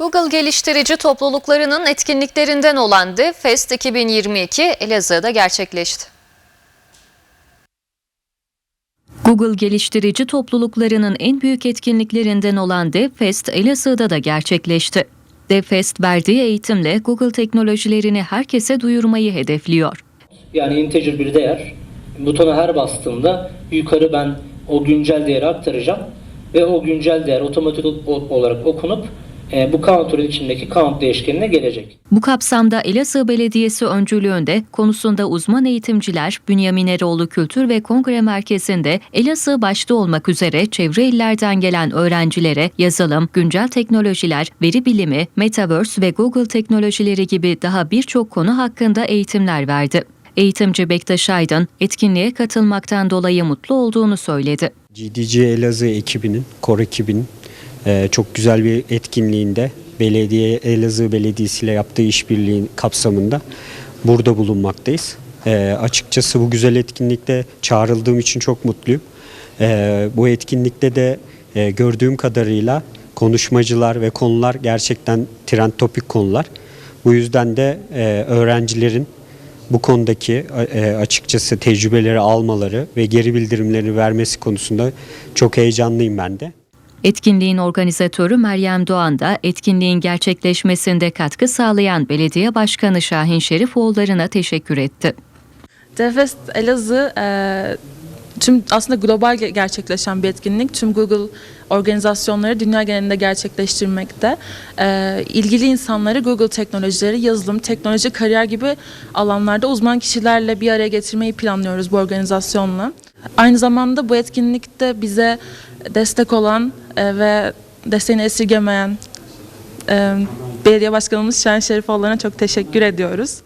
Google geliştirici topluluklarının etkinliklerinden olan DevFest 2022 Elazığ'da gerçekleşti. Google geliştirici topluluklarının en büyük etkinliklerinden olan DevFest Elazığ'da da gerçekleşti. DevFest verdiği eğitimle Google teknolojilerini herkese duyurmayı hedefliyor. Yani integer bir değer. Butona her bastığımda yukarı ben o güncel değeri aktaracağım ve o güncel değer otomatik olarak okunup bu counter'ın içindeki count değişkenine gelecek. Bu kapsamda Elazığ Belediyesi öncülüğünde konusunda uzman eğitimciler Bünyamin Eroğlu Kültür ve Kongre Merkezi'nde Elazığ başta olmak üzere çevre illerden gelen öğrencilere yazılım, güncel teknolojiler, veri bilimi, metaverse ve Google teknolojileri gibi daha birçok konu hakkında eğitimler verdi. Eğitimci Bektaş Aydın etkinliğe katılmaktan dolayı mutlu olduğunu söyledi. GDC Elazığ ekibinin, KOR ekibinin e, çok güzel bir etkinliğinde belediye Elazığ Belediyesi ile yaptığı işbirliği kapsamında burada bulunmaktayız. E, açıkçası bu güzel etkinlikte çağrıldığım için çok mutluyum. E, bu etkinlikte de e, gördüğüm kadarıyla konuşmacılar ve konular gerçekten trend topik konular. Bu yüzden de e, öğrencilerin bu konudaki e, açıkçası tecrübeleri almaları ve geri bildirimleri vermesi konusunda çok heyecanlıyım ben de. Etkinliğin organizatörü Meryem Doğan da etkinliğin gerçekleşmesinde katkı sağlayan Belediye Başkanı Şahin Şerifoğulları'na teşekkür etti. Devfest Elazığ e, tüm aslında global ge- gerçekleşen bir etkinlik. Tüm Google organizasyonları dünya genelinde gerçekleştirmekte. E, ilgili insanları Google teknolojileri, yazılım, teknoloji, kariyer gibi alanlarda uzman kişilerle bir araya getirmeyi planlıyoruz bu organizasyonla. Aynı zamanda bu etkinlikte bize destek olan e, ve desteğini esirgemeyen e, belediye başkanımız Şen Şerifoğulları'na çok teşekkür ediyoruz.